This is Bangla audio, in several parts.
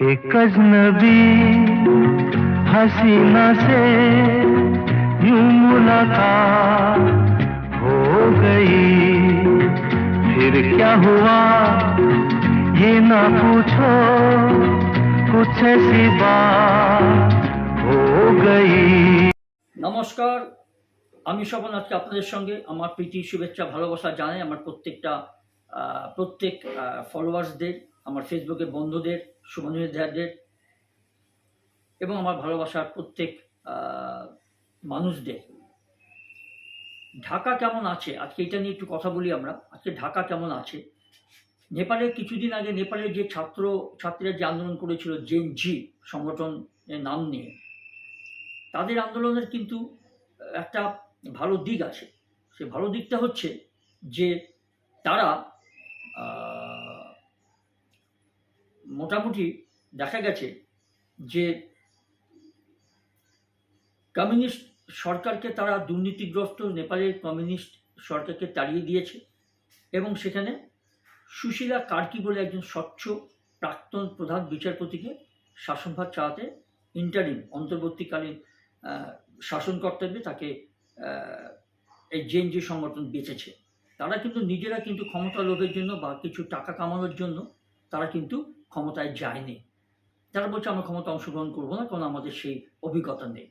एक अजनबी हसीना से यूं मुलाकात हो गई फिर क्या हुआ ये ना पूछो कुछ ऐसी बात हो गई নমস্কার আমি স্বপন আজকে আপনাদের সঙ্গে আমার প্রীতি শুভেচ্ছা ভালোবাসা জানাই আমার প্রত্যেকটা আহ, প্রত্যেক ফলোয়ার্সদের আমার ফেসবুকের বন্ধুদের শুভনির্ধারদের এবং আমার ভালোবাসার প্রত্যেক মানুষদের। ঢাকা কেমন আছে? আজকে এটা নিয়ে একটু কথা বলি আমরা। আজকে ঢাকা কেমন আছে? নেপালে কিছুদিন আগে নেপালের যে ছাত্র, ছাত্রীরা যে আন্দোলন করেছিল জেন জি সংগঠনের নাম নিয়ে, তাদের আন্দোলনের কিন্তু একটা ভালো দিক আছে। সে ভালো দিকটা হচ্ছে যে তারা মোটামুটি দেখা গেছে যে কমিউনিস্ট সরকারকে তারা দুর্নীতিগ্রস্ত নেপালের কমিউনিস্ট সরকারকে তাড়িয়ে দিয়েছে এবং সেখানে সুশীলা কার্কি বলে একজন স্বচ্ছ প্রাক্তন প্রধান বিচারপতিকে শাসনভার চালাতে ইন্টারিম অন্তর্বর্তীকালীন আহ, শাসন কর্তব্যে তাকে এই জেএনজি সংগঠন বেঁচেছে। তারা কিন্তু নিজেরা কিন্তু ক্ষমতা লোভের জন্য বা কিছু টাকা কামানোর জন্য তারা কিন্তু ক্ষমতায় যায়নি। তারা বলছে, আমরা ক্ষমতা অংশগ্রহণ করব না, কারণ আমাদের সেই অভিজ্ঞতা নেই।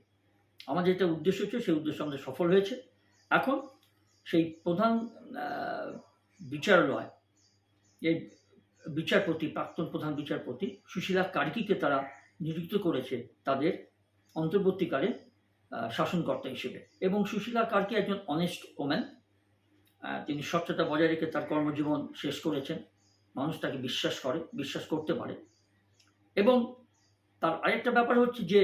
আমাদের যেটা উদ্দেশ্য হচ্ছে সেই উদ্দেশ্য আমাদের সফল হয়েছে। এখন সেই প্রধান বিচারালয়, এই বিচারপতি, প্রাক্তন প্রধান বিচারপতি সুশীলা কার্কিকে তারা নিযুক্ত করেছে তাদের অন্তর্বর্তীকালে শাসনকর্তা হিসেবে। এবং সুশীলা কার্কি একজন অনেস্ট ওম্যান তিনি স্বচ্ছতা বজায় রেখে তার কর্মজীবন শেষ করেছেন। মানুষ তাকে বিশ্বাস করে, বিশ্বাস করতে পারে। এবং তার আরেকটা ব্যাপার হচ্ছে যে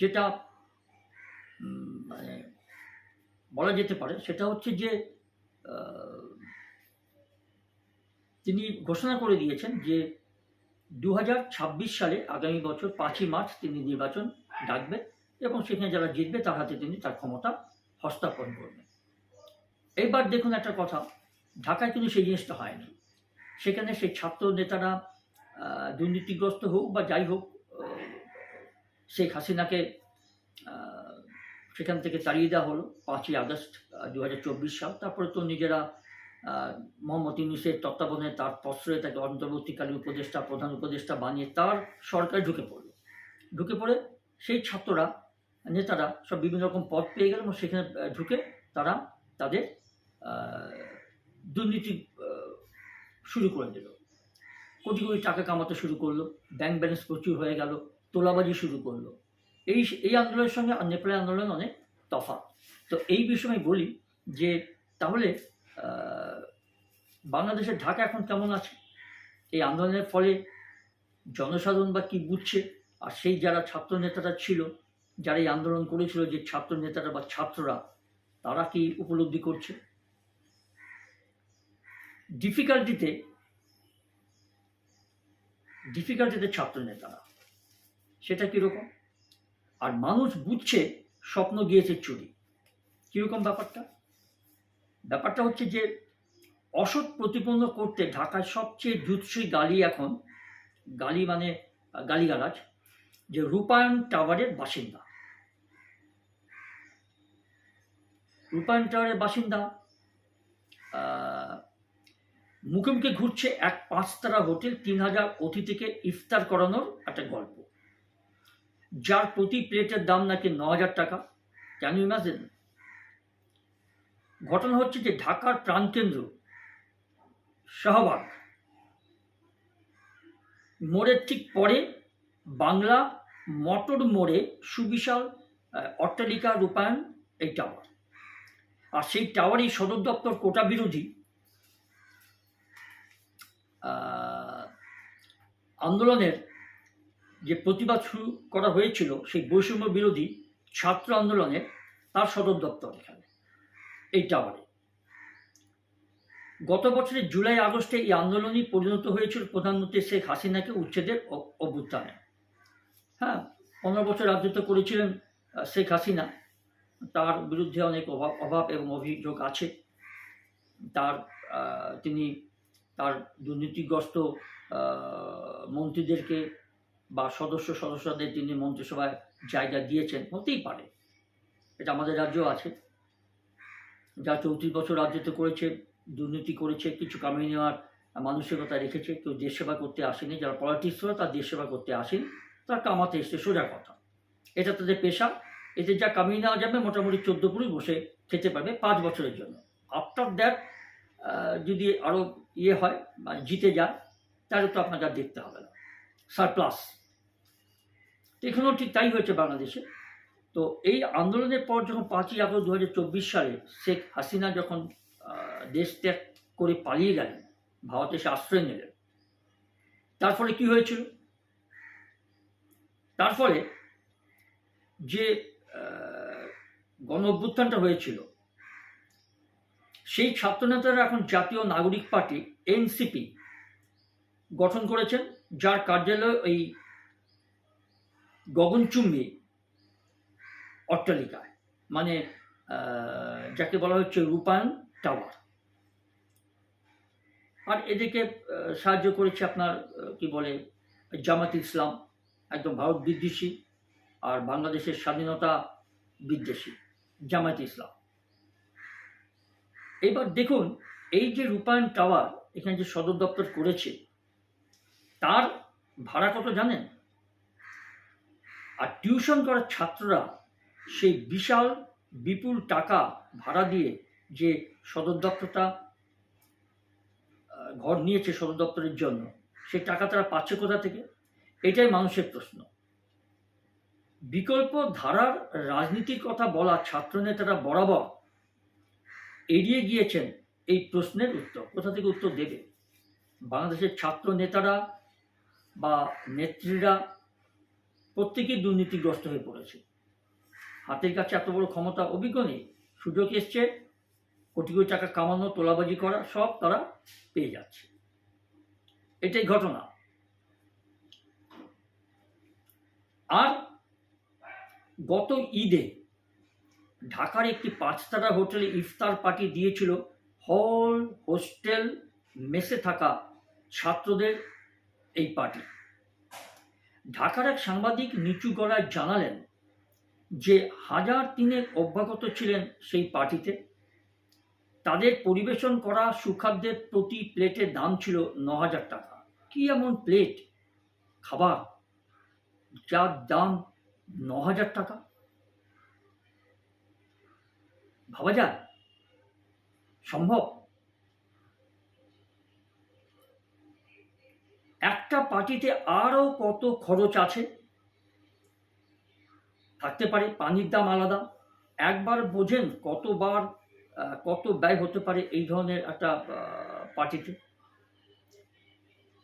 যেটা মানে বলা যেতে পারে, সেটা হচ্ছে যে তিনি ঘোষণা করে দিয়েছেন যে দু হাজার ছাব্বিশ সালে আগামী বছর পাঁচই মার্চ তিনি নির্বাচন ডাকবেন এবং সেখানে যারা জিতবে তার হাতে তিনি তার ক্ষমতা হস্তান্তর করবেন। এইবার দেখুন একটা কথা। ঢাকায় কিন্তু সেই জিনিসটা হয়নি। সেখানে সেই ছাত্র নেতারা দুর্নীতিগ্রস্ত হোক বা যাই হোক শেখ হাসিনাকে সেখান থেকে তাড়িয়ে দেওয়া হলো পাঁচই আগস্ট দু হাজার চব্বিশ সাল। তারপরে তো নিজেরা মোহাম্মদ ইউনুসের তত্ত্বাবধানে তার প্রশ্রয়ে তাকে অন্তর্বর্তীকালীন উপদেষ্টা, প্রধান উপদেষ্টা বানিয়ে তার সরকার ঢুকে পড়ল। ঢুকে পড়ে সেই ছাত্ররা, নেতারা সব বিভিন্ন রকম পদ পেয়ে গেল এবং সেখানে ঢুকে তারা তাদের দুর্নীতি শুরু করে দিল। কোটি কোটি টাকা কামাতে শুরু করল। ব্যাংক ব্যালেন্স প্রচুর হয়ে গেল। তোলাবাজি শুরু করল। এই এই আন্দোলনের সঙ্গে নেপালের আন্দোলন অনেক তফাৎ। তো এই বিষয়ে বলি যে, তাহলে বাংলাদেশের ঢাকা এখন কেমন আছে? এই আন্দোলনের ফলে জনসাধারণ বা কি বুঝছে? আর সেই যারা ছাত্র নেতারা ছিল, যারা এই আন্দোলন করেছিল, যে ছাত্র নেতারা বা ছাত্ররা, তারা কি উপলব্ধি করছে? ডিফিকাল্টিতে ডিফিকাল্টিতে ছাত্র নেতারা। সেটা কীরকম? আর মানুষ বুঝছে, স্বপ্ন গিয়েছে চুরি। কীরকম ব্যাপারটা? ব্যাপারটা হচ্ছে যে, অসৎ প্রতিপন্ন করতে ঢাকায় সবচেয়ে জুৎসই গালি এখন, গালি মানে গালিগালাজ, যে রূপায়ণ টাওয়ারের বাসিন্দা। রূপায়ণ টাওয়ারের বাসিন্দা মুখে মুখে ঘুরছে এক পাঁচতারা হোটেল তিন হাজার অতিথিকে ইফতার করানোর একটা গল্প। যার প্রতি প্লেটের দাম নাকি ন হাজার টাকা ক্যান ইউ ইমাজিন ঘটনা হচ্ছে যে ঢাকার প্রাণকেন্দ্র, শাহবাগ। মোড়ের ঠিক পরে বাংলা মটর মোড়ে সুবিশাল অট্টালিকা রূপায়ণ এই টাওয়ার আর সেই টাওয়ারই সদর দপ্তর কোটা বিরোধী। আন্দোলনের যে প্রতিবাদ শুরু করা হয়েছিল, সেই বৈষম্য বিরোধী ছাত্র আন্দোলনের তার সদর দপ্তর এখানে, এই টাওয়ারে গত বছরের জুলাই আগস্টে এই আন্দোলনই পরিণত হয়েছিল প্রধানমন্ত্রী শেখ হাসিনাকে উচ্ছেদের অভ্যুত্থানে। হ্যাঁ পনেরো বছর রাজত্ব করেছিলেন শেখ হাসিনা। তার বিরুদ্ধে অনেক অভাব অভাব এবং অভিযোগ আছে। তার তিনি তার দুর্নীতিগ্রস্ত মন্ত্রীদেরকে বা সদস্য সদস্যদের তিনি মন্ত্রিসভায় জায়গা দিয়েছেন, হতেই পারে। এটা আমাদের রাজ্যও আছে। যা চৌত্রিশ বছর রাজ্যতে করেছে, দুর্নীতি করেছে, কিছু কামিয়ে নেওয়ার মানসিকতা রেখেছে, কেউ দেশ সেবা করতে আসেনি, যারা পলিটিক্সরা তার দেশ সেবা করতে আসেন, তার কামাতে এসছে, সোজা কথা। এটা তাদের পেশা এতে যা কামিয়ে নেওয়া যাবে, মোটামুটি চোদ্দ পুরুষ বসে খেতে পারবে পাঁচ বছরের জন্য। আফটার দ্যাট যদি আরও ইয়ে হয় বা জিতে যায়, তাহলে তো আপনাকে আর দেখতে হবে না। সারপ্লাস এখানেও ঠিক তাই হয়েছে বাংলাদেশে। তো এই আন্দোলনের পর যখন পাঁচই আগস্ট দু হাজার চব্বিশ সালে শেখ হাসিনা যখন দেশ ত্যাগ করে পালিয়ে গেলেন, ভারতে এসে আশ্রয় নিলেন, তার ফলে কি হয়েছিল? তার ফলে যে গণ অভ্যুত্থানটা হয়েছিল সেই ছাত্রনেতারা এখন জাতীয় নাগরিক পার্টি এনসিপি গঠন করেছেন যার কার্যালয় এই গগনচুম্বী অট্টালিকায় মানে যাকে বলা হচ্ছে রূপায়ণ টাওয়ার। আর এদেরকে আহ, সাহায্য করেছে আপনার কি বলে জামাত ইসলাম একদম ভারত বিদ্বেষী আর বাংলাদেশের স্বাধীনতা বিদ্বেষী জামাত ইসলাম। এবার দেখুন, এই যে রূপায়ণ টাওয়ার এখানে যে সদর দপ্তর করেছে, তার ভাড়া কত জানেন? আর টিউশন করার ছাত্ররা সেই বিশাল, বিপুল টাকা ভাড়া দিয়ে যে সদর দপ্তরটা ঘর নিয়েছে সদর দপ্তরের জন্য সেই টাকা তারা পাচ্ছে কোথা থেকে? এটাই মানুষের প্রশ্ন। বিকল্প ধারার রাজনীতির কথা বলা ছাত্রনেতারা বরাবর এড়িয়ে গিয়েছেন এই প্রশ্নের উত্তর। কোথা থেকে উত্তর দেবে? বাংলাদেশের ছাত্র নেতারা বা নেত্রীরা প্রত্যেকেই দুর্নীতিগ্রস্ত হয়ে পড়েছে। হাতের কাছে এত বড় ক্ষমতা অভিজ্ঞ নেই। সুযোগ এসছে, কোটি কোটি টাকা কামানো, তোলাবাজি করা, সব তারা পেয়ে যাচ্ছে। এটাই ঘটনা। আর গত ঈদে ঢাকার একটি পাঁচতারা হোটেলে ইফতার পার্টি দিয়েছিল হল, হোস্টেল, মেসে থাকা ছাত্রদের এই পার্টি। ঢাকার এক সাংবাদিক নিচু গড়ায় জানালেন যে হাজার তিনেক অভ্যাগত ছিলেন সেই পার্টিতে। তাদের পরিবেশন করা সুখাদ্যের প্রতি প্লেটের দাম ছিল ন হাজার টাকা। কি এমন প্লেট? খাবার? যার দাম ন হাজার টাকা? ভাবা যায়? সম্ভব? একটা পার্টিতে আরও কত খরচ আছে? থাকতে পারে পানির দাম আলাদা। একবার বোঝেন কতবার কত ব্যয় হতে পারে এই ধরনের একটা পার্টিতে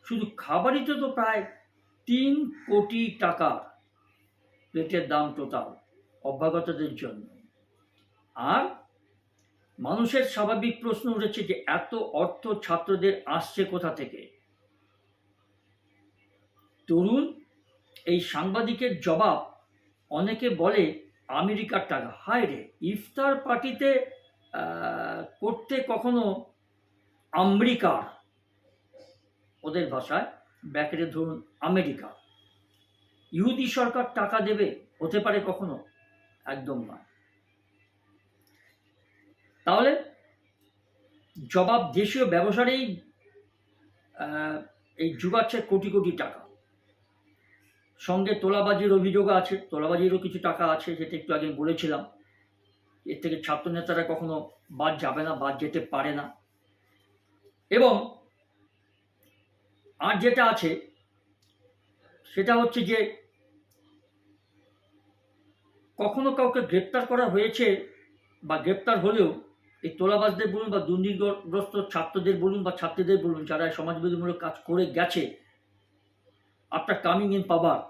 শুধু খাবারই তো প্রায় তিন কোটি টাকা প্লেটের দাম টোটাল অভ্যাগতদের জন্য। আর মানুষের স্বাভাবিক প্রশ্ন উঠেছে যে এত অর্থ ছাত্রদের আসছে কোথা থেকে? তরুণ, এই সাংবাদিকের জবাব অনেকে বলে, আমেরিকার টাকা। হায় রে, ইফতার পার্টিতে করতে কখনো আমেরিকার? ওদের ভাষায় ব্যাকেটে ধরুন, আমেরিকা। ইহুদি সরকার টাকা দেবে? হতে পারে কখনো? একদম নয়। তাহলে জবাব দেশীয় ব্যবসারেই এই যুগাচ্ছে কোটি কোটি টাকা। সঙ্গে তোলাবাজির অভিযোগ আছে, তোলাবাজিরও কিছু টাকা আছে যেটা একটু আগে বলেছিলাম। এর থেকে ছাত্র নেতারা কখনো বাদ যাবে না, বাদ যেতে পারে না। এবং আর যেটা আছে, সেটা হচ্ছে যে কখনো কাউকে গ্রেপ্তার করা হয়েছে বা গ্রেপ্তার হলেও এই তোলাবাজদের বলুন বা দুর্নীতিগ্রস্ত ছাত্রদের বলুন বা ছাত্রীদের বলুন, যারা সমাজবিরোধীমূলক কাজ করে গেছে আফটার কামিং ইন পাওয়ার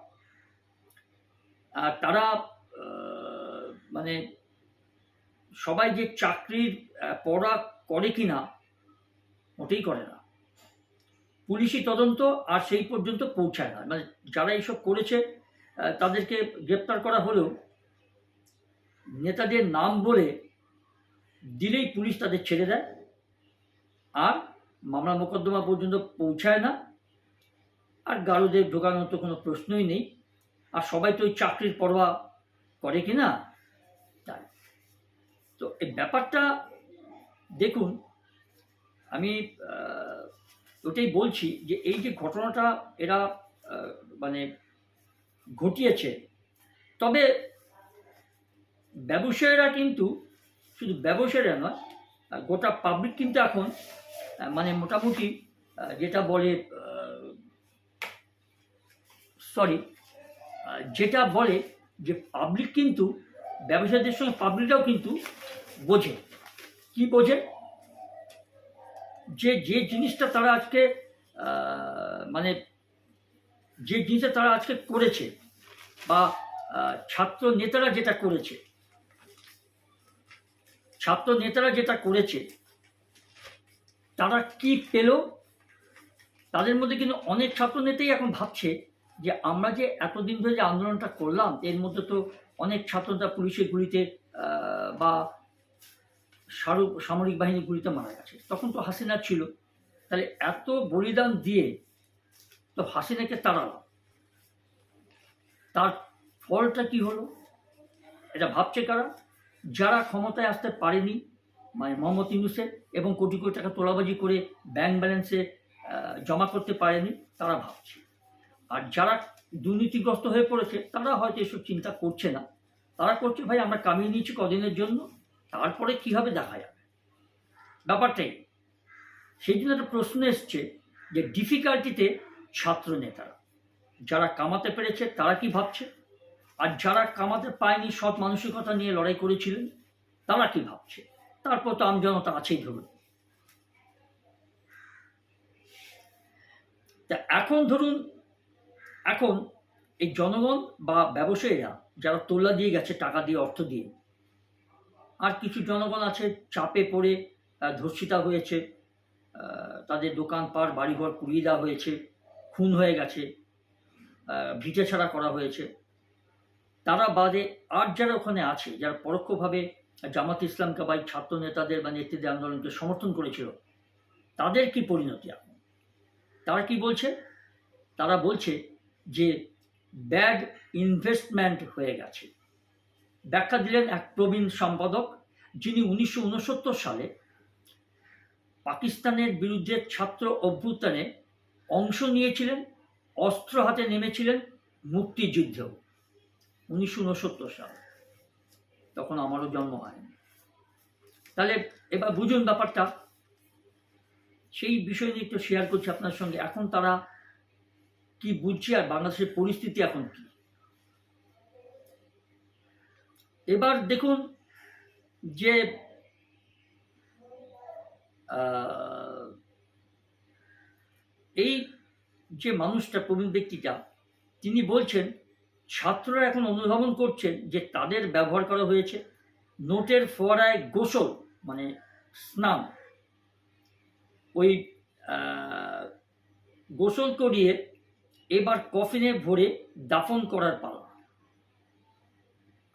আর তারা মানে সবাই যে চাকরির পড়া করে কি না মোটেই করে না। পুলিশি তদন্ত আর সেই পর্যন্ত পৌঁছায় না। মানে যারা এইসব করেছে তাদেরকে গ্রেপ্তার করা হলেও নেতাদের নাম বলে দিলেই পুলিশ তাদের ছেড়ে দেয়। আর মামলা মোকদ্দমা পর্যন্ত পৌঁছায় না। আর গারুদের ঢোকানোর তো কোনো প্রশ্নই নেই। আর সবাই তো ওই চাকরির পরোয়া করে কি না? তাই। তো এই ব্যাপারটা দেখুন, আমি ওটাই বলছি যে এই যে ঘটনাটা এরা মানে ঘটিয়েছে, তবে ব্যবসায়ীরা কিন্তু শুধু ব্যবসায়ীরা নয় গোটা পাবলিক কিন্তু এখন মানে মোটামুটি যেটা বলে সরি যেটা বলে যে পাবলিক কিন্তু, ব্যবসায়ীদের সঙ্গে পাবলিকরাও কিন্তু বোঝে। কি বোঝে? যে যে জিনিসটা তারা আজকে মানে যে জিনিসটা তারা আজকে করেছে, বা ছাত্র নেতারা যেটা করেছে ছাত্র নেতারা যেটা করেছে, তারা কি পেল? তাদের মধ্যে কিন্তু অনেক ছাত্র নেতাই এখন ভাবছে যে আমরা যে এতদিন ধরে যে আন্দোলনটা করলাম, এর মধ্যে তো অনেক ছাত্ররা পুলিশের গুলিতে বা সারু- সামরিক বাহিনীর গুলিতে মারা গেছে। তখন তো হাসিনা ছিল। তাহলে এত বলিদান দিয়ে তো হাসিনাকে তাড়ালাম তার ফলটা কি হলো? এটা ভাবছে কারা? যারা ক্ষমতায় আসতে পারেনি মানে মোহাম্মদ ইউনুসের এবং কোটি কোটি টাকা তোলাবাজি করে ব্যাংক ব্যালেন্সে জমা করতে পারেনি, তারা ভাবছে। আর যারা দুর্নীতিগ্রস্ত হয়ে পড়েছে, তারা হয়তো এসব চিন্তা করছে না। তারা করছে, ভাই, আমরা কামিয়ে নিয়েছি কদিনের জন্য, তারপরে কীভাবে দেখা যাবে ব্যাপারটাই সেই জন্য একটা প্রশ্ন এসছে যে ডিফিকাল্টিতে ছাত্র নেতারা, যারা কামাতে পেরেছে, তারা কি ভাবছে? আর যারা কামাতে পায়নি, সৎ মানসিকতা নিয়ে লড়াই করেছিলেন, তারা কি ভাবছে? তারপর তো আমজনতা আছেই ধরুন। তা এখন ধরুন, এখন এই জনগণ বা ব্যবসায়ীরা যারা তোলা দিয়ে গেছে, টাকা দিয়ে, অর্থ দিয়ে, আর কিছু জনগণ আছে চাপে পড়ে ধর্ষিতা হয়েছে তাদের দোকানপাট, বাড়িঘর পুড়িয়ে দেওয়া হয়েছে, খুন হয়ে গেছে ভিটে ছাড়া করা হয়েছে। তারা বাদে আর যারা ওখানে আছে, যারা পরোক্ষভাবে জামাত ইসলামকে বা এই ছাত্র নেতাদের বা নেতৃত্বের আন্দোলনকে সমর্থন করেছিল, তাদের কি পরিণতি এখন? তারা কি বলছে? তারা বলছে যে ব্যাড ইনভেস্টমেন্ট হয়ে গেছে। ব্যাখ্যা দিলেন এক প্রবীণ সম্পাদক, যিনি উনিশশো উনসত্তর সালে পাকিস্তানের বিরুদ্ধে ছাত্র অভ্যুত্থানে অংশ নিয়েছিলেন, অস্ত্র হাতে নেমেছিলেন মুক্তিযুদ্ধেও। উনিশশো উনসত্তর সাল। তখন আমারও জন্ম হয়নি। তাহলে এবার বুঝুন ব্যাপারটা। সেই বিষয় নিয়ে একটু শেয়ার করছি আপনার সঙ্গে। এখন তারা কি বুঝছে আর বাংলাদেশের পরিস্থিতি এখন কি? এবার দেখুন যে এই যে মানুষটা প্রবীণ ব্যক্তিটা, তিনি বলছেন ছাত্ররা এখন অনুধাবন করছেন যে তাদের ব্যবহার করা হয়েছে নোটের ফোয়ারায় গোসল মানে স্নান। ওই গোসল করিয়ে এবার কফিনে ভরে দাফন করার পালা।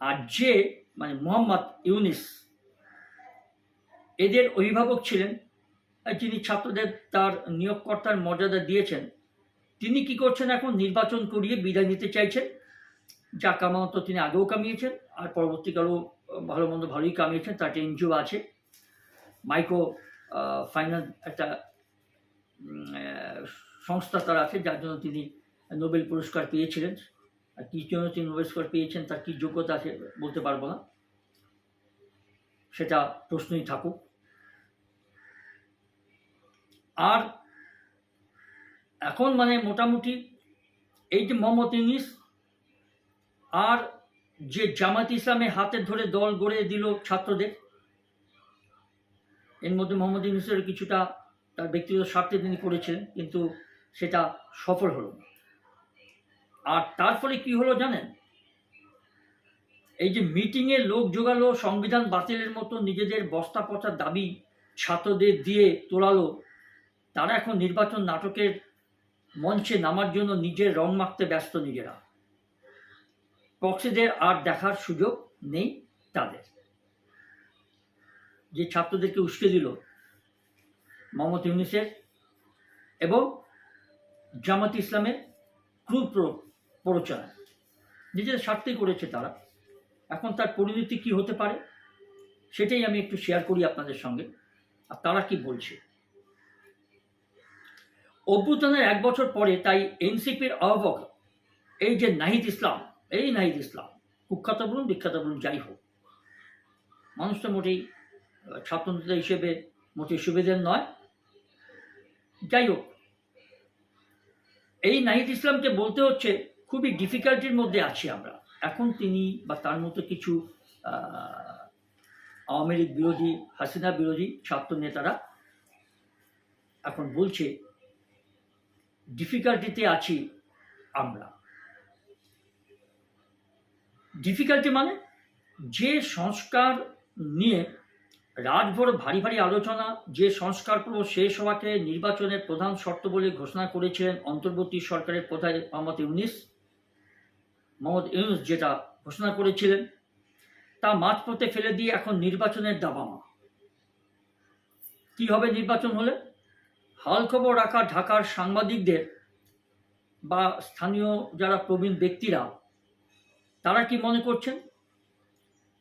আর যে মানে মোহাম্মদ ইউনিস, এদের অভিভাবক ছিলেন যিনি ছাত্রদের তার নিয়োগকর্তার মর্যাদা দিয়েছেন, তিনি কি করছেন এখন? নির্বাচন করিয়ে বিদায় নিতে চাইছেন। যা কামানো তো তিনি আগেও কামিয়েছেন, আর পরবর্তীকালেও ভালো মন্দ ভালোই কামিয়েছেন, তার একটা এনজিও আছে। মাইক্রো ফাইন্যান্স একটা সংস্থা তার আছে, যার জন্য তিনি নোবেল পুরস্কার পেয়েছিলেন। আর কী জন্য তিনি নোবেল পুরস্কার পেয়েছেন, তার কী যোগ্যতা আছে বলতে পারব না। সেটা প্রশ্নই থাকুক। আর এখন মানে মোটামুটি এই যে মোহাম্মদ ইউনিস আর যে জামাত ইসলামে হাতে ধরে দল গড়ে দিল ছাত্রদের, এর মধ্যে মোহাম্মদ ইউনুসের কিছুটা তার ব্যক্তিগত স্বার্থে তিনি করেছিলেন কিন্তু সেটা সফল হলো না। আর তার ফলে কি হলো জানেন? এই যে মিটিংয়ে লোক জোগালো, সংবিধান বাতিলের মতো নিজেদের বস্তা পচার দাবি ছাত্রদের দিয়ে তোলালো, তারা এখন নির্বাচন নাটকের মঞ্চে নামার জন্য নিজের রং মাখতে ব্যস্ত নিজেরা। প্রক্সিদের আর দেখার সুযোগ নেই তাদের। যে ছাত্রদেরকে উস্কে দিল মোহাম্মদ ইউনিসের এবং জামাত ইসলামের প্র- প্ররোচনা নিজেদের স্বার্থেই করেছে তারা। এখন তার পরিণতি কি হতে পারে সেটাই আমি একটু শেয়ার করি আপনাদের সঙ্গে। আর তারা কি বলছে? অভ্যুত্থানের এক বছর পরে তাই এনসিপির আহ্বক এই যে নাহিদ ইসলাম এই নাহিদ ইসলাম। কুখ্যাত বলুন, বিখ্যাত বলুন, যাই হোক। মানুষটা মোটেই ছাত্রনেতা হিসেবে মোটেই সুবিধের নয়। যাই হোক, এই নাহিদ ইসলামকে বলতে হচ্ছে, খুবই ডিফিকাল্টির মধ্যে আছি আমরা। এখন তিনি বা তার মতো কিছু আওয়ামী লীগ বিরোধী, হাসিনা বিরোধী ছাত্র নেতারা এখন বলছে ডিফিকাল্টিতে আছি আমরা। ডিফিকাল্টি মানে যে সংস্কার নিয়ে রাতভর ভারী ভারী আলোচনা, যে সংস্কার পূর্ব শেষ হওয়াকে নির্বাচনের প্রধান শর্ত বলে ঘোষণা করেছিলেন অন্তর্বর্তী সরকারের প্রধান মোহাম্মদ ইউনিস, মোহাম্মদ ইউনুস যেটা ঘোষণা করেছিলেন, তা মাঝপথে ফেলে দিয়ে এখন নির্বাচনের দাবামা। কি হবে নির্বাচন হলে? হাল খবর রাখা ঢাকার সাংবাদিকদের বা স্থানীয় যারা প্রবীণ ব্যক্তিরা তারা কি মনে করছেন?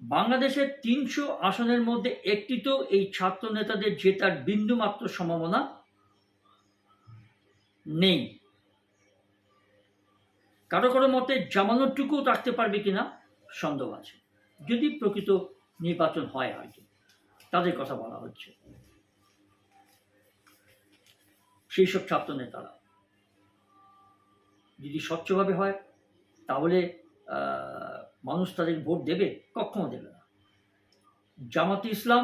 বাংলাদেশের তিনশো আসনের মধ্যে একটি তো এই ছাত্র নেতাদের জেতার বিন্দুমাত্র সম্ভাবনা নেই। কারও কারও মতে জামানোরটুকুও রাখতে পারবে কিনা সন্দেহ আছে। যদি প্রকৃত নির্বাচন হয় আর কি তাদের কথা বলা হচ্ছে। সেই সব ছাত্র নেতারা যদি স্বচ্ছভাবে হয়, তাহলে মানুষ তাদের ভোট দেবে? কখনো দেবে না। জামাতে ইসলাম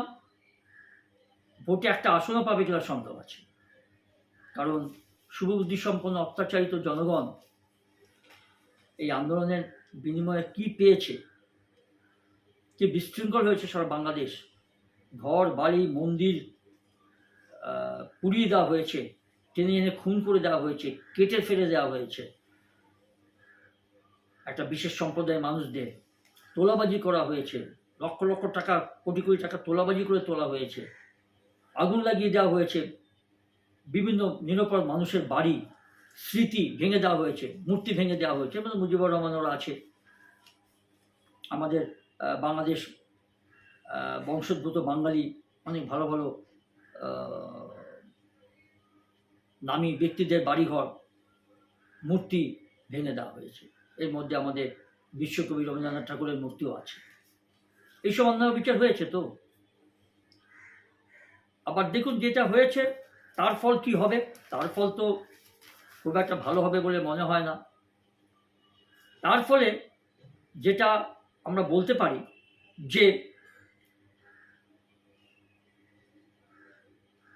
ভোটে একটা আসনও পাবে কিনা সন্দেহ আছে। কারণ শুভবুদ্ধি সম্পন্ন অত্যাচারিত জনগণ এই আন্দোলনের বিনিময়ে কি পেয়েছে? কি বিশৃঙ্খল হয়েছে সারা বাংলাদেশ? ঘর, বাড়ি, মন্দির পুড়িয়ে দেওয়া হয়েছে, টেনে এনে খুন করে দেওয়া হয়েছে, কেটে ফেলে দেওয়া হয়েছে। একটা বিশেষ সম্প্রদায়ের মানুষদের তোলাবাজি করা হয়েছে। লক্ষ লক্ষ টাকা, কোটি কোটি টাকা তোলাবাজি করে তোলা হয়েছে। আগুন লাগিয়ে দেওয়া হয়েছে। বিভিন্ন নিরাপদ মানুষের বাড়ি, স্মৃতি ভেঙে দেওয়া হয়েছে, মূর্তি ভেঙে দেওয়া হয়েছে। মানে মুজিবুর রহমান আছে। আমাদের বাংলাদেশ বংশোদ্ভূত বাঙালি অনেক ভালো ভালো নামী ব্যক্তিদের বাড়িঘর, মূর্তি ভেঙে দেওয়া হয়েছে। এর মধ্যে আমাদের বিশ্বকবি রবীন্দ্রনাথ ঠাকুরের মূর্তিও আছে। এইসব অন্যায় বিচার হয়েছে তো। আবার দেখুন যেটা হয়েছে, তার ফল কি হবে? তার ফল তো খুব একটা ভালো হবে বলে মনে হয় না। তার ফলে যেটা আমরা বলতে পারি যে,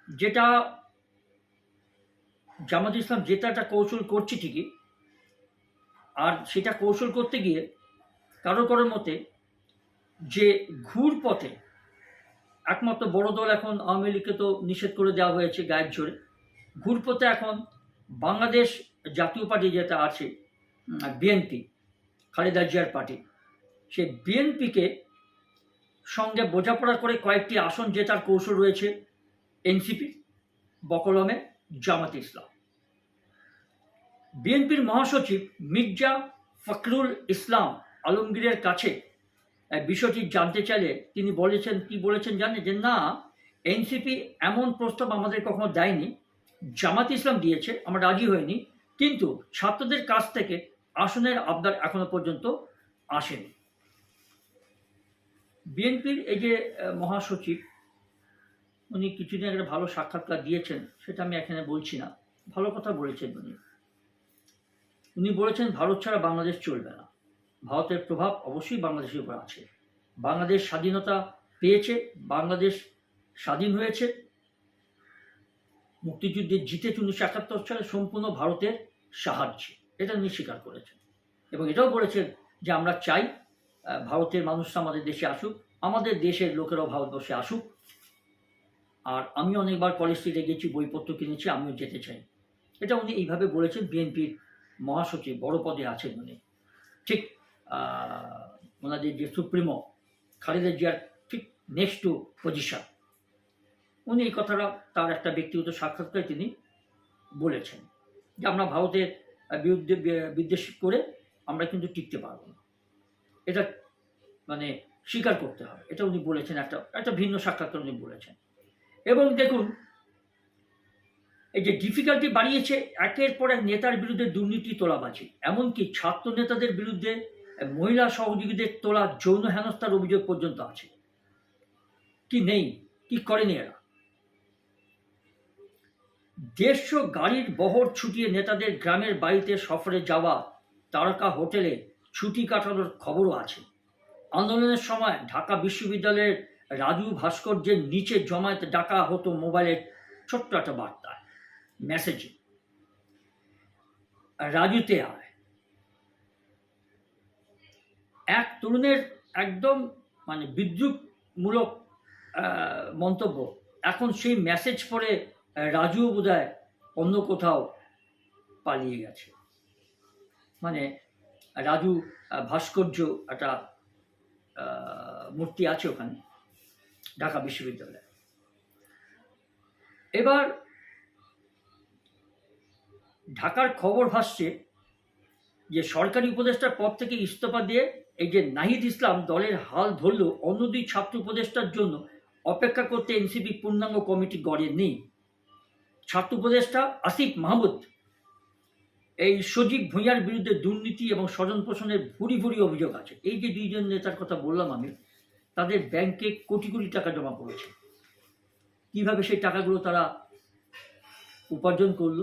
যেটা জামাত ইসলাম যেটা একটা কৌশল করছে ঠিকই আর সেটা কৌশল করতে গিয়ে কারও কারোর মতে যে ঘুর পথে একমাত্র বড় দল এখন আওয়ামী লীগকে তো নিষেধ করে দেওয়া হয়েছে গায়ের জোরে ঘুর পথে এখন বাংলাদেশ জাতীয় পার্টি যেটা আছে বিএনপি খালেদা জিয়ার পার্টি, সে বিএনপিকে সঙ্গে বোঝাপড়া করে কয়েকটি আসন জেতার কৌশল রয়েছে এনসিপি বকলমে জামাত ইসলাম। বিএনপির মহাসচিব মির্জা ফখরুল ইসলাম আলমগীরের কাছে বিষয়টি জানতে চাইলে তিনি বলেছেন, কি বলেছেন জানেন যে, না, এনসিপি এমন প্রস্তাব আমাদের কখনো দেয়নি। জামাত ইসলাম দিয়েছে, আমরা রাজি হয়নি কিন্তু ছাত্রদের কাছ থেকে আসনের আবদার এখনও পর্যন্ত আসেনি। বিএনপির এই যে মহাসচিব, উনি কিছুদিন আগে ভালো সাক্ষাৎকার দিয়েছেন, সেটা আমি এখানে বলছি না। ভালো কথা বলেছেন উনি। উনি বলেছেন, ভারত ছাড়া বাংলাদেশ চলবে না। ভারতের প্রভাব অবশ্যই বাংলাদেশের উপর আছে। বাংলাদেশ স্বাধীনতা পেয়েছে, বাংলাদেশ স্বাধীন হয়েছে। মুক্তিযুদ্ধে জিতেছে উনিশশো একাত্তর সালে সম্পূর্ণ ভারতের সাহায্যে। এটা উনি স্বীকার করেছেন। এবং এটাও বলেছেন যে, আমরা চাই ভারতের মানুষরা আমাদের দেশে আসুক, আমাদের দেশের লোকেরাও ভারতবর্ষে আসুক। আর আমি অনেকবার কলেজ স্ট্রিটে গেছি, বইপত্র কিনেছি, আমিও যেতে চাই। এটা উনি এইভাবে বলেছেন বিএনপির মহাসচিব, বড় পদে আছেন উনি। ঠিক ওনাদের যে সুপ্রিমো, খালেদা জিয়ার ঠিক নেক্সট টু পজিশন উনি এই কথাটা তার একটা ব্যক্তিগত সাক্ষাৎকারে তিনি বলেছেন যে আমরা ভারতের বিরুদ্ধে, বিদ্বেষ করে আমরা কিন্তু টিকতে পারব না। এটা মানে স্বীকার করতে হবে। এটা উনি বলেছেন, একটা একটা ভিন্ন সাক্ষাৎকার উনি বলেছেন। এবং দেখুন এই যে ডিফিকাল্টি বাড়িয়েছে, একের পর এক নেতার বিরুদ্ধে দুর্নীতি তোলাবাজি। এমনকি ছাত্র নেতাদের বিরুদ্ধে মহিলা সহযোগীদের তোলা যৌন হেনস্থার অভিযোগ পর্যন্ত আছে। কি নেই? কি করেনি এরা? দেড়শো গাড়ির বহর ছুটিয়ে নেতাদের গ্রামের বাড়িতে সফরে যাওয়া তারকা হোটেলে ছুটি কাটানোর খবরও আছে। আন্দোলনের সময় ঢাকা বিশ্ববিদ্যালয়ের রাজু ভাস্কর্যের নিচে জমায়েত ডাকা হতো মোবাইলের ছোট্ট একটা বার্তায় মেসেজে রাজুতে আয়। এক তরুণের একদম মানে বিদ্রুপমূলক মন্তব্য। এখন সেই মেসেজ আহ, রাজুও বোধহয় অন্য কোথাও পালিয়ে গেছে। মানে রাজু ভাস্কর্য একটা মূর্তি আছে ওখানে ঢাকা বিশ্ববিদ্যালয়ে। এবার ঢাকার খবর ভাসছে যে সরকারি উপদেষ্টার পদ থেকে ইস্তফা দিয়ে এই যে নাহিদ ইসলাম দলের হাল ধরলেও অন্য দুই ছাত্র উপদেষ্টার জন্য অপেক্ষা করতে এনসিপি পূর্ণাঙ্গ কমিটি গড়েনি ছাত্র উপদেষ্টা আসিফ মাহমুদ এই সজীব ভূঁইয়ার বিরুদ্ধে দুর্নীতি এবং স্বজন পোষণের ভুরি ভুরি অভিযোগ আছে। এই যে দুইজন নেতার কথা বললাম আমি, তাদের ব্যাংকে কোটি কোটি টাকা জমা পড়েছে। কীভাবে সেই টাকাগুলো তারা উপার্জন করল?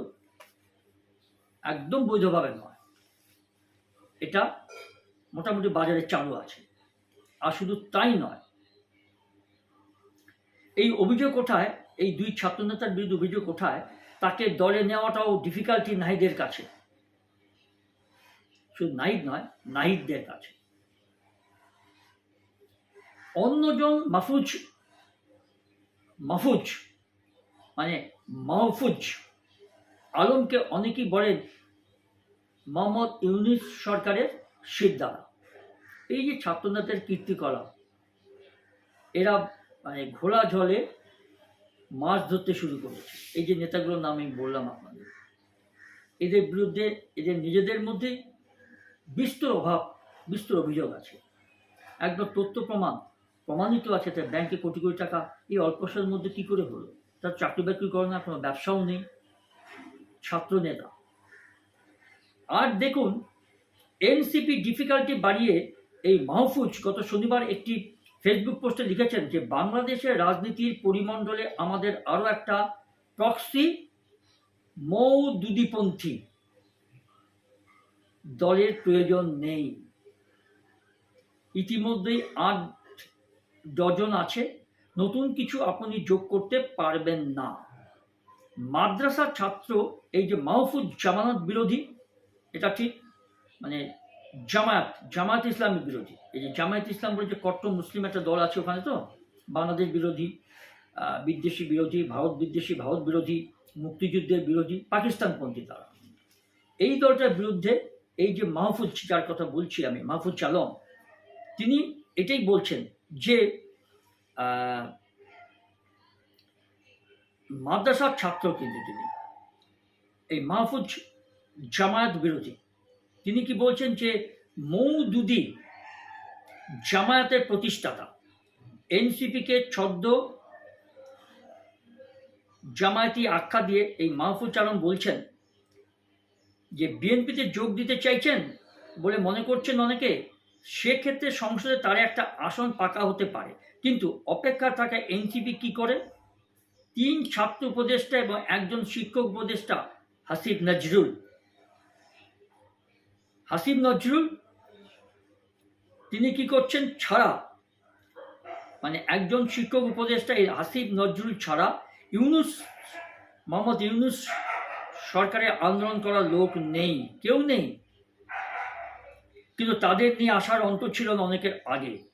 একদম বৈধভাবে নয়। এটা মোটামুটি বাজারে চালু আছে। আর শুধু তাই নয়, এই অভিযোগ ওঠায় এই দুই ছাত্রনেতার বিরুদ্ধে অভিযোগ ওঠায় তাকে দলে নেওয়াটাও ডিফিকাল্টি নাহিদের কাছে। শুধু নাহিদ নয়, নাহিদদের কাছে। অন্যজন মাহফুজ মাহফুজ মানে মাহফুজ আলমকে অনেকেই বলেন মোহাম্মদ ইউনিস সরকারের সিদ্ধারা এই যে ছাত্রনাথের কীর্তিকলাপ, এরা মানে ঘোলা জলে মাছ ধরতে শুরু করেছে। এই যে নেতাগুলোর নাম আমি বললাম আপনাদের। এদের বিরুদ্ধে, এদের নিজেদের মধ্যে বিস্তর অভাব, বিস্তর অভিযোগ আছে। একদম তথ্য প্রমাণ প্রমাণিত আছে তার ব্যাংকে কোটি কোটি টাকা। এই অল্প সময়ের মধ্যে কি করে হলো? তার চাকরি বাকরি করে না কোনো ব্যবসাও নেই। ছাত্র নেতা আর দেখুন এনসিপি ডিফিকাল্টি বাড়িয়ে এই মাহফুজ গত শনিবার একটি ফেসবুক পোস্টে লিখেছেন যে, বাংলাদেশের রাজনীতির পরিমণ্ডলে আমাদের আরও একটা প্রক্সি মৌদুদিপন্থী। দলের প্রয়োজন নেই। ইতিমধ্যেই আট ডজন আছে। নতুন কিছু আপনি যোগ করতে পারবেন না। মাদ্রাসা ছাত্র, এই যে মাহফুজ জামানত বিরোধী, এটা ঠিক? মানে জামায়াত জামায়াত ইসলামের বিরোধী। এই যে জামায়াত ইসলাম বলে যে কট্টর মুসলিম একটা দল আছে ওখানে তো? বাংলাদেশ বিরোধী বিদ্বেষী বিরোধী, ভারত বিদ্বেষী, ভারত বিরোধী, মুক্তিযুদ্ধের বিরোধী, পাকিস্তানপন্থী তারা। এই দলটার বিরুদ্ধে এই যে মাহফুজ যার কথা বলছি আমি মাহফুজ আলম, তিনি এটাই বলছেন যে মাদ্রাসার ছাত্র কিন্তু তিনি। এই মাহফুজ জামায়াত বিরোধী। তিনি কি বলছেন যে, মৌদুদি জামায়াতের প্রতিষ্ঠাতা। এনসিপিকে ছদ্ম জামায়াতি আখ্যা দিয়ে এই মাহফুজ আলম বলছেন যে, বিএনপিতে যোগ দিতে চাইছেন বলে মনে করছেন অনেকে, সেক্ষেত্রে সংসদে তার একটা আসন পাকা হতে পারে। কিন্তু অপেক্ষা থাকা এনসিপি কি করে? তিন ছাত্র উপদেষ্টা এবং একজন শিক্ষক উপদেষ্টা, হাসিব নজরুল। হাসিব নজরুল, তিনি কি করছেন? ছাড়া। মানে একজন শিক্ষক উপদেষ্টা, এই হাসিব নজরুল ছাড়া ইউনুস, মোহাম্মদ ইউনুস সরকারের আন্দোলন করার লোক নেই, কেউ নেই। কিন্তু তাদের নিয়ে আসার অন্ত ছিল না অনেকের আগে।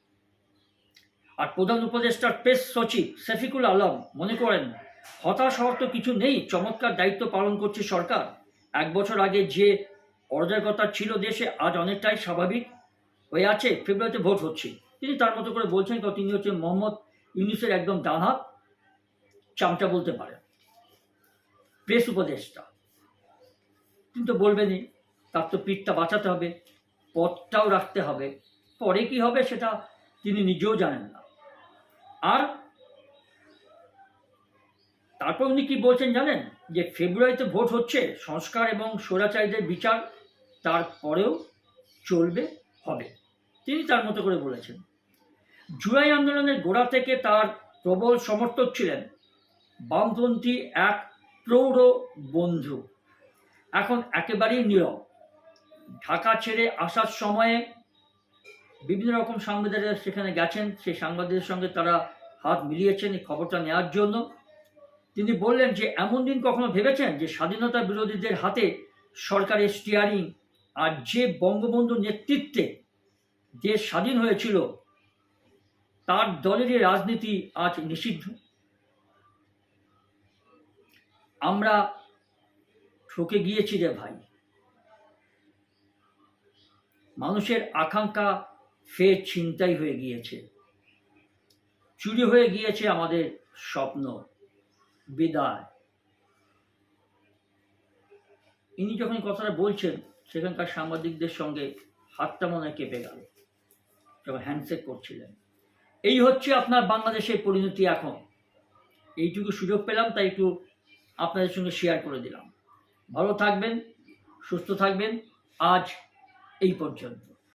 আর প্রধান উপদেষ্টার প্রেস সচিব শফিকুল আলম মনে করেন, হতাশ হওয়ার তো কিছু নেই, চমৎকার দায়িত্ব পালন করছে সরকার। এক বছর আগে যে অরাজকতা ছিল দেশে, আজ অনেকটাই স্বাভাবিক হয়ে আছে, ফেব্রুয়ারিতে ভোট হচ্ছে। তিনি তার মতো করে বলছেন কারণ তিনি হচ্ছেন মোহাম্মদ ইউনুসের একদম ডান হাত, চামচা বলতে পারেন প্রেস উপদেষ্টা কিন্তু বলবেনই, তার তো পিঠটা বাঁচাতে হবে, পথটাও রাখতে হবে। পরে কি হবে সেটা তিনি নিজেও জানেন না। আর তারপর উনি কি বলছেন জানেন? যে ফেব্রুয়ারিতে ভোট হচ্ছে, সংস্কার এবং স্বৈরাচারীদের বিচার তারপরেও চলবে, হবে। তিনি তার মতো করে বলেছেন। জুলাই আন্দোলনের গোড়া থেকে তার প্রবল সমর্থক ছিলেন বামপন্থী এক প্রৌঢ় বন্ধু। এখন একেবারেই নীরব। ঢাকা ছেড়ে আসার সময়ে বিভিন্ন রকম সাংবাদিকরা সেখানে গেছেন। সেই সাংবাদিকদের সঙ্গে তারা হাত মিলিয়েছেন এই খবরটা নেওয়ার জন্য। তিনি বললেন যে, এমন দিন কখনো ভেবেছেন যে স্বাধীনতা বিরোধীদের হাতে সরকারের স্টিয়ারিং আর যে বঙ্গবন্ধুর নেতৃত্বে দেশ স্বাধীন হয়েছিল, তার দলেরই রাজনীতি আজ নিষিদ্ধ। আমরা ঠকে গিয়েছি রে ভাই। মানুষের আকাঙ্ক্ষা ফের ছিনতাই হয়ে গিয়েছে। চুরি হয়ে গিয়েছে আমাদের স্বপ্ন, বিদায়। ইনি যখন কথাটা বলছেন, সেখানকার সাংবাদিকদের সঙ্গে হাতটা মনে কেঁপে গেল, যখন হ্যান্ডশেক করছিলেন। এই হচ্ছে আপনার বাংলাদেশের পরিণতি এখন। এইটুকু সুযোগ পেলাম, তাই একটু আপনাদের সঙ্গে শেয়ার করে দিলাম। ভালো থাকবেন, সুস্থ থাকবেন, আজ এই পর্যন্ত।